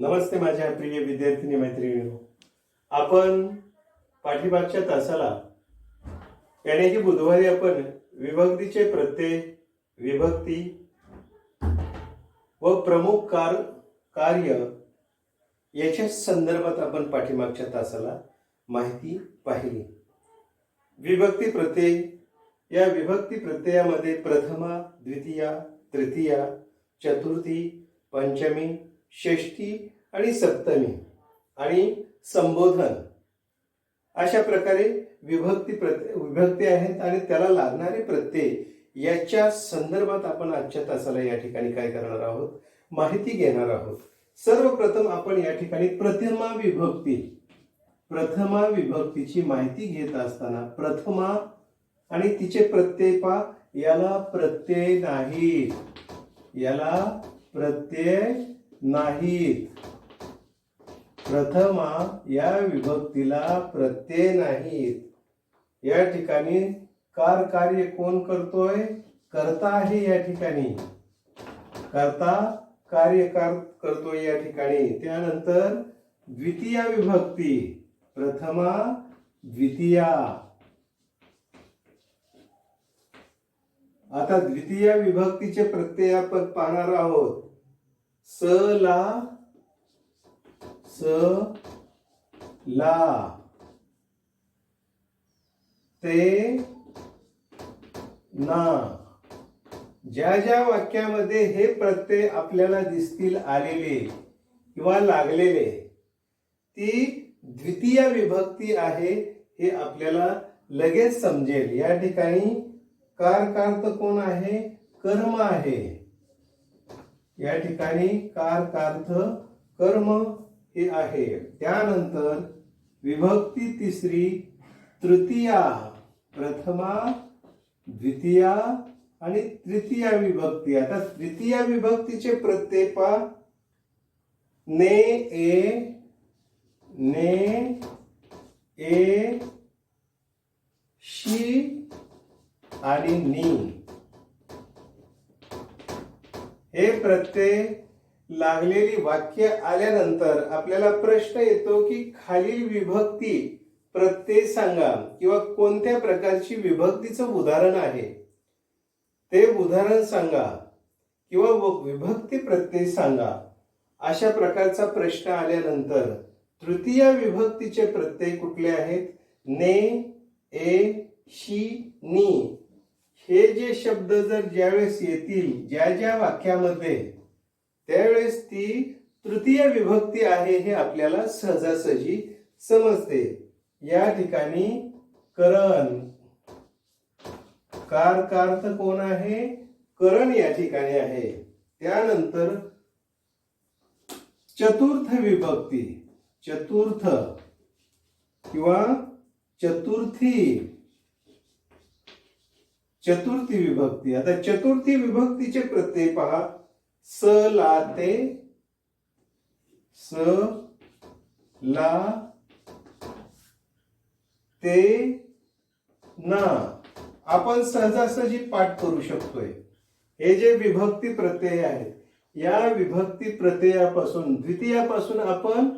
नमस्ते माझ्या प्रिय विद्यार्थिनी मैत्रिणी आपण पाठीमागच्या तासाला याने की बुधवारी आपण विभक्तीचे प्रत्यय विभक्ती व प्रमुख कार कार्य याच्या संदर्भात आपण पाठीमागच्या तासाला माहिती पाहिली. विभक्ती प्रत्यय या विभक्ती प्रत्ययामध्ये प्रथमा द्वितीया तृतीया चतुर्थी पंचमी षष्ठी आणि सप्तमी आणि संबोधन. अशा प्रकारे विभक्ती प्रत्य विभक्ती आहेत आणि त्याला लागणारे प्रत्यय याच्या संदर्भात आपण आजच्या तासाला या ठिकाणी काय करणार आहोत? माहिती घेणार आहोत. सर्वप्रथम आपण या ठिकाणी प्रथमा विभक्ती प्रथमा विभक्तीची माहिती घेत असताना प्रथमा आणि तिचे प्रत्यय पा याला प्रत्यय नाही. याला प्रत्यय नाहीत. प्रथमा या विभक्तीला प्रत्यय नाहीत. या ठिकाणी कार कार्य कोण करतोय? करता आहे या ठिकाणी. करता कार्य करतोय या ठिकाणी. त्यानंतर द्वितीया विभक्ती. प्रथमा द्वितीया. आता द्वितीय विभक्तीचे प्रत्यय आपण पाहणार आहोत. स ला स ला. ते ना. ज्या ज्या वाक्यामध्ये हे प्रत्यय आपल्याला दिसतील आलेले किंवा लागलेले ती द्वितीय विभक्ती आहे हे आपल्याला लगेच समजेल. या ठिकाणी कारकार्थ कोण आहे? कर्म आहे. या ठिकाणी कार कार्थ कर्म हे आहे. त्यानंतर विभक्ती तिसरी तृतीया प्रथमा द्वितीया आणि तृतीया विभक्ती. आता तृतीया विभक्तीचे प्रत्यय पा ने ए ने ए शी आणि नी. हे प्रत्यय लागलेली वाक्य आल्यानंतर आपल्याला प्रश्न येतो की खालील विभक्ती प्रत्यय सांगा किंवा कोणत्या प्रकारची विभक्तीचं उदाहरण आहे? ते उदाहरण सांगा किंवा व- विभक्ती प्रत्यय सांगा. अशा प्रकारचा प्रश्न आल्यानंतर तृतीय विभक्तीचे प्रत्यय कुठले आहेत? ने ए शी नी. हे जे शब्द जर ज्यावेळेस येतील ज्या ज्या वाक्यामध्ये त्यावेळेस ती तृतीय विभक्ती आहे हे आपल्याला सहजासहजी समजते. या ठिकाणी करण. कार कार्थ कोण आहे? करण या ठिकाणी आहे. त्यानंतर चतुर्थ विभक्ती. चतुर्थ किंवा चतुर्थी. चतुर्थी विभक्ती. आता चतुर्थी विभक्तीचे प्रत्यय पहा. स ला ते स ला ते ना. आपण सहजासहजी पाठ करू शकतोय. हे जे विभक्ती प्रत्यय आहेत या विभक्ती प्रत्ययापासून द्वितीयापासून आपण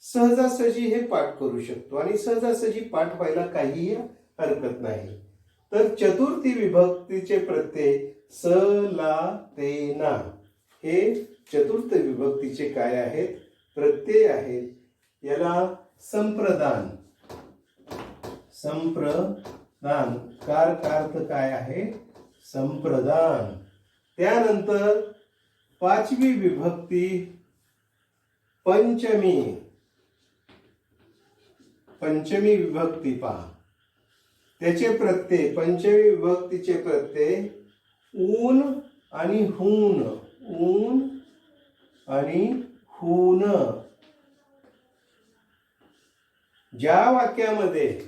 सहजासहजी हे पाठ करू शकतो. आणि सहजासहजी पाठ व्हायला काहीही हरकत नाही. तर चतुर्थी विभक्तीचे प्रत्यय स ला ते ना. हे चतुर्थ विभक्तीचे काय आहेत? प्रत्यय आहेत. याला संप्रदान. संप्रदान. कार कार्थ काय आहे? संप्रदान. त्यानंतर पाचवी विभक्ती पंचमी. पंचमी विभक्ती पहा. त्याचे प्रत्यय पंचमी विभक्तीचे प्रत्यय ऊन आणि हून. ऊन आणि हून. ज्या वाक्यामध्ये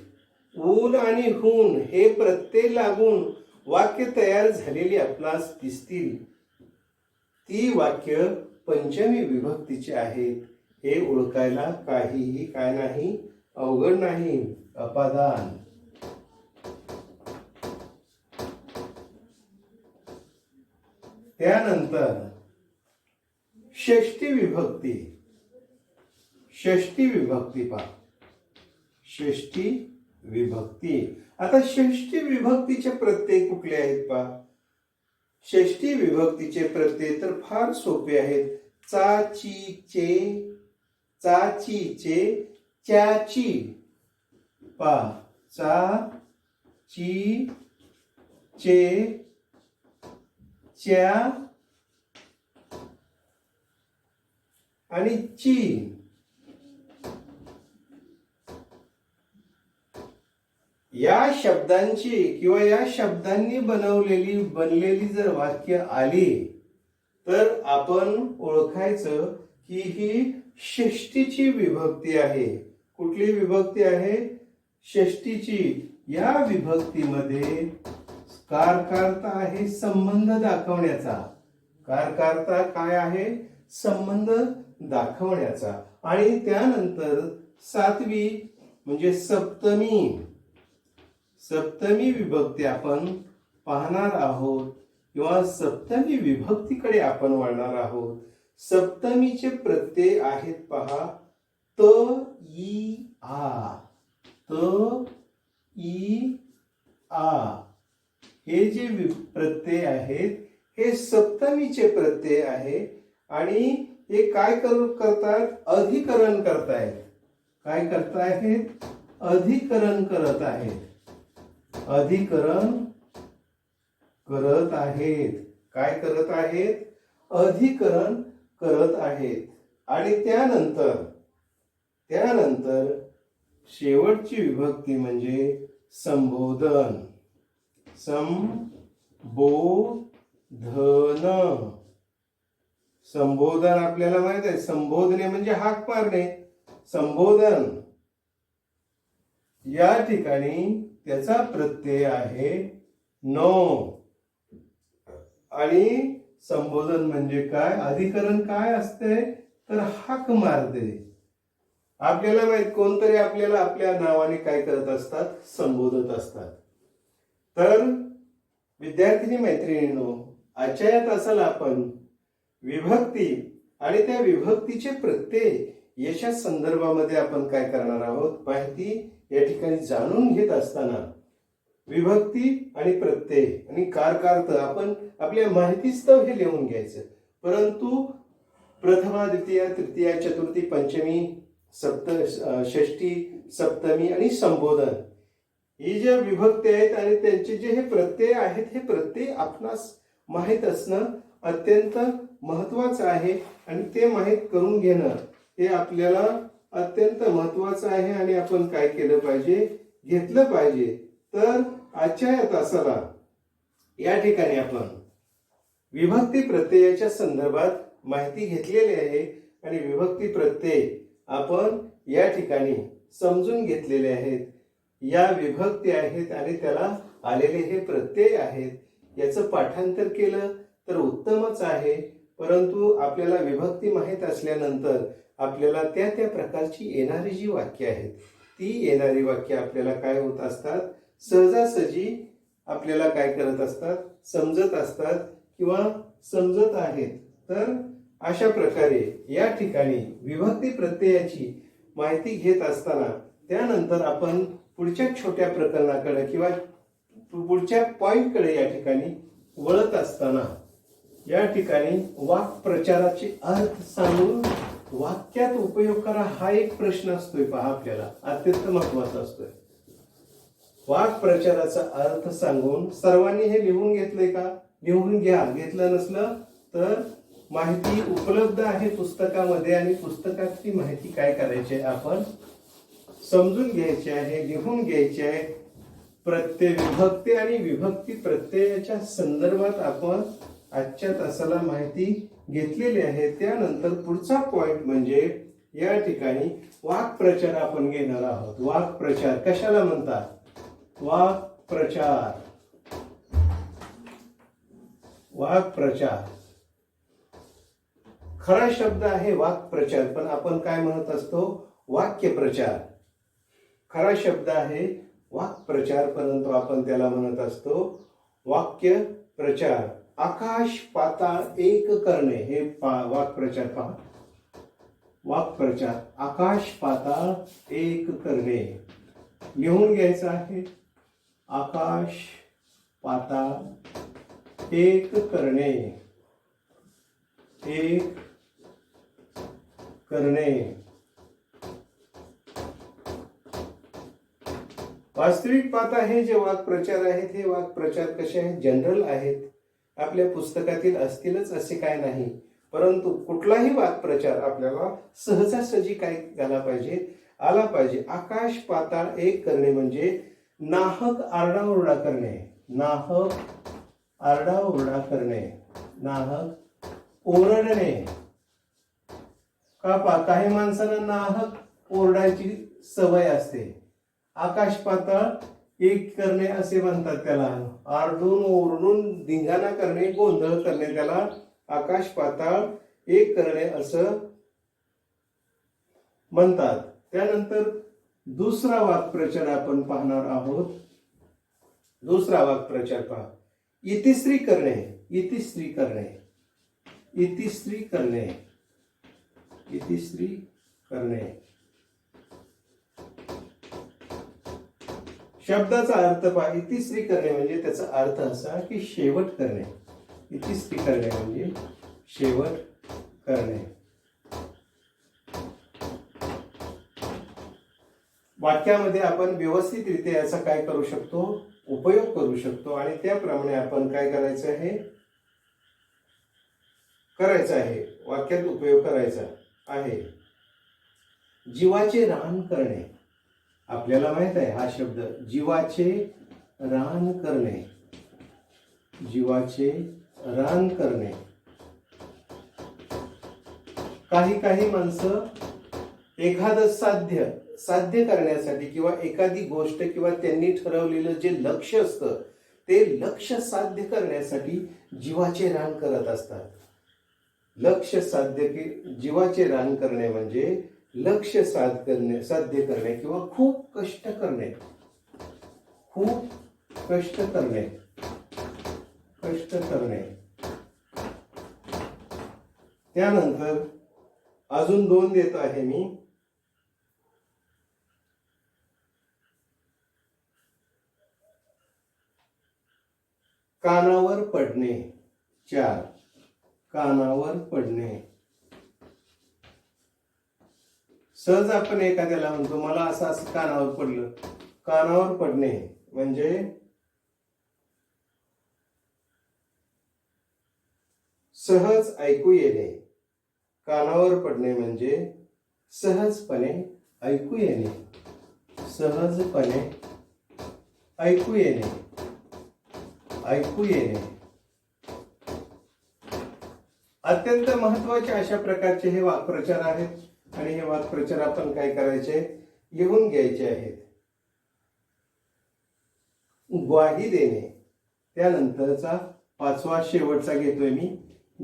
ऊन आणि हून हे प्रत्यय लागून वाक्य तयार झालेली आपणास दिसतील ती वाक्य पंचमी विभक्तीची आहेत. हे ओळखायला काहीही काय नाही अवघड नाही अपादान. त्यानंतर षष्टी विभक्ती. षष्टी विभक्ती पा षष्टी विभक्ती. आता षष्टी विभक्तीचे प्रत्यय कुठले आहेत पहा? षष्टी विभक्तीचे प्रत्यय तर फार सोपे आहेत. चाचीचे चे चाची. चे च्याची पा चा ची चे च्या आणि चीन. या शब्दांची किंवा या शब्दांनी बनवलेली बनलेली जर वाक्य आली तर आपण ओळखायचं की ही षष्टीची विभक्ती आहे. कुठली विभक्ती आहे? षष्टीची या विभक्तीमध्ये कारकारता आहे संबंध दाखवण्याचा. कारकारता काय आहे? संबंध दाखवण्याचा. आणि त्यानंतर सातवी म्हणजे सप्तमी. सप्तमी विभक्ती आपण पाहणार आहोत. किंवा सप्तमी विभक्तीकडे आपण वळणार आहोत. सप्तमीचे प्रत्यय आहेत पहा. त ई आ. त ई आ. हे जे वि- प्रत्यय आहेत हे सप्तमीचे प्रत्यय आहे आणि हे काय करू करतात? अधिकरण करतायत. काय करतायत? अधिकरण करत आहेत. अधिकरण करत आहेत. काय करत आहेत? अधिकरण करत आहेत. आणि त्यानंतर त्यानंतर शेवटची विभक्ती म्हणजे संबोधन. संबोधन. संबोधन आपल्याला माहीत आहे. संबोधने म्हणजे हाक मारणे. संबोधन. या ठिकाणी त्याचा प्रत्यय आहे नो. आणि संबोधन म्हणजे काय? अधिकरण काय असते? तर हाक मारते. आपल्याला माहीत कोणतरी आपल्याला आपल्या नावाने काय करत असतात? संबोधत असतात. तर विद्यार्थिनी मैत्रिणींनो आजच्या या तासाला आपण विभक्ती आणि त्या विभक्तीचे प्रत्यय याच्या संदर्भामध्ये आपण काय करणार आहोत माहिती या ठिकाणी जाणून घेत असताना विभक्ती आणि प्रत्यय आणि कारकार्थ आपण आपल्या माहितीस्तव हे लिहून घ्यायचं. परंतु प्रथमा द्वितीया तृतीया चतुर्थी पंचमी सप्त षष्ठी षष्टी सप्तमी आणि संबोधन. ही जे विभक्ती आहेत आणि त्यांचे जे हे प्रत्यय आहेत हे प्रत्यय आपणास माहीत असणं अत्यंत महत्वाचं आहे आणि ते माहीत करून घेणं हे आपल्याला अत्यंत महत्वाचं आहे आणि आपण काय केलं पाहिजे? घेतलं पाहिजे. तर आजच्या या तासाला या ठिकाणी आपण विभक्ती प्रत्ययाच्या संदर्भात माहिती घेतलेली आहे आणि विभक्ती प्रत्यय आपण या ठिकाणी समजून घेतलेले आहेत. या विभक्ती आहेत आणि त्याला आलेले हे प्रत्यय आहेत. याचं पाठांतर केलं तर उत्तमच आहे. परंतु आपल्याला विभक्ती माहीत असल्यानंतर आपल्याला त्या त्या प्रकारची येणारी जी वाक्य आहेत ती येणारी वाक्य आपल्याला काय होत असतात? सहजासहजी आपल्याला काय करत असतात? समजत असतात किंवा समजत आहेत. तर अशा प्रकारे या ठिकाणी विभक्ती प्रत्ययाची माहिती घेत असताना त्यानंतर आपण पुढच्या छोट्या प्रकरणाकडे किंवा पुढच्या पॉईंटकडे या ठिकाणी वळत असताना या ठिकाणी वाक प्रचाराचे अर्थ सांगून वाक्यात उपयोग करा हा एक प्रश्न असतोय पहा आपल्याला. अत्यंत महत्त्वाचा असतोय. वाक प्रचाराचा अर्थ सांगून सर्वांनी हे लिहून घेतलंय का? लिहून घ्या. घेतलं नसलं तर माहिती उपलब्ध आहे पुस्तकामध्ये आणि पुस्तकातली माहिती काय करायची आहे आपण समजून घ्यायची आहे लिहून घ्यायची आहे. प्रत्यय विभक्ती आणि विभक्ती प्रत्ययाच्या संदर्भात आपण आजच्या तासाला माहिती घेतलेली आहे. त्यानंतर पुढचा पॉइंट म्हणजे या ठिकाणी वाक्प्रचार आपण घेणार आहोत. वाक्प्रचार कशाला म्हणतात? वाक प्रचार प्रचार खरा शब्द आहे वाक्प्रचार पण आपण काय म्हणत असतो? वाक्य प्रचार खरा शब्द आहे वाक्प्रचारपर्यंत परंतु आपण त्याला म्हणत असतो वाक्य प्रचार. आकाश पाताळ एक करणे हे पा वाक्प्रचार पहा. वाक्प्रचार आकाश पाताळ एक करणे. लिहून घ्यायचं आहे आकाश पाताळ एक करणे. एक करणे. वास्तविक पाहता हे जे वाक्प्रचार आहेत हे वाक्प्रचार कसे आहेत? जनरल आहेत. आपल्या पुस्तकातील असतीलच असे काय नाही. परंतु कुठलाही वाक्प्रचार आपल्याला सहजासहजी काय झाला पाहिजे? आला पाहिजे. आकाश पाताळ एक करणे म्हणजे नाहक आरडाओरडा करणे. नाहक आरडाओरडा करणे. नाहक ओरडणे. का पा काही माणसांना नाहक ओरडायची सवय असते. आकाश पाताळ एक करणे असे म्हणतात त्याला. आरडून ओरडून धिंगाणा करणे गोंधळ करणे त्याला. आकाश पाताळ एक करणे असं म्हणतात. त्यानंतर दुसरा वाक्प्रचार आपण पाहणार आहोत. दुसरा वाक्प्रचार पहा. इतिश्री करणे इतिश्री करणे. इतिश्री करणे. इतिश्री करणे. शब्दाचा अर्थ पहा इतिश्री करणे म्हणजे त्याचा अर्थ असा की शेवट करणे. इतिश्री करणे म्हणजे शेवट करणे. वाक्यामध्ये आपण व्यवस्थितरित्या याचा काय करू शकतो? उपयोग करू शकतो. आणि त्याप्रमाणे आपण काय करायचं आहे? करायचं आहे. वाक्यात उपयोग करायचा आहे. जीवाचे रान करणे. आपल्याला माहीत आहे हा शब्द जीवाचे रान करणे. जीवाचे रान करणे. काही काही माणसं एखादं साध्य साध्य करण्यासाठी किंवा एखादी गोष्ट किंवा त्यांनी ठरवलेलं जे लक्ष असतं ते लक्ष साध्य करण्यासाठी जीवाचे रान करत असतात. लक्ष साध्य की जीवाचे रान करणे म्हणजे लक्ष साध करणे साध्य करणे किंवा खूप कष्ट करणे. खूप कष्ट करणे. कष्ट करणे. त्यानंतर अजून दोन देत आहे मी. कानावर पडणे. चार. कानावर पडणे. सहज आपण एखाद्याला म्हणतो मला असं असं कानावर पडलं. कानावर पडणे म्हणजे सहज ऐकू येणे. कानावर पडणे म्हणजे सहजपणे ऐकू येणे. सहजपणे ऐकू येणे. ऐकू येणे. अत्यंत महत्त्वाचे अशा प्रकारचे हे वाक्प्रचार आहेत. आणि हे वादप्रचार आपण काय करायचे? लिहून घ्यायचे आहेत. ग्वाही देणे. त्यानंतरचा पाचवा शेवटचा घेतोय मी.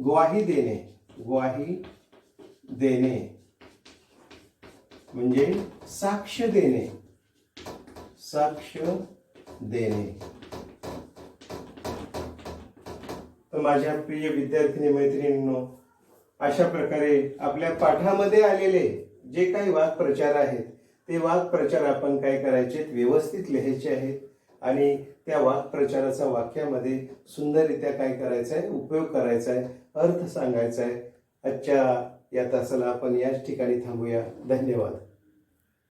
ग्वाही देणे. ग्वाही देणे. म्हणजे साक्ष देणे. साक्ष देणे. तर माझ्या प्रिय विद्यार्थिनी मैत्रिणींनो अशा प्रकारे आपल्या पाठामध्ये आलेले जे काही वाक्प्रचार आहेत ते वाक्प्रचार आपण काय करायचे व्यवस्थित लिहायचे आहेत. आणि त्या वाक्प्रचाराचा वाक्यामध्ये सुंदररित्या काय करायचं आहे? उपयोग करायचा आहे. अर्थ सांगायचा आहे. आजच्या या तासाला आपण याच ठिकाणी थांबूया. धन्यवाद.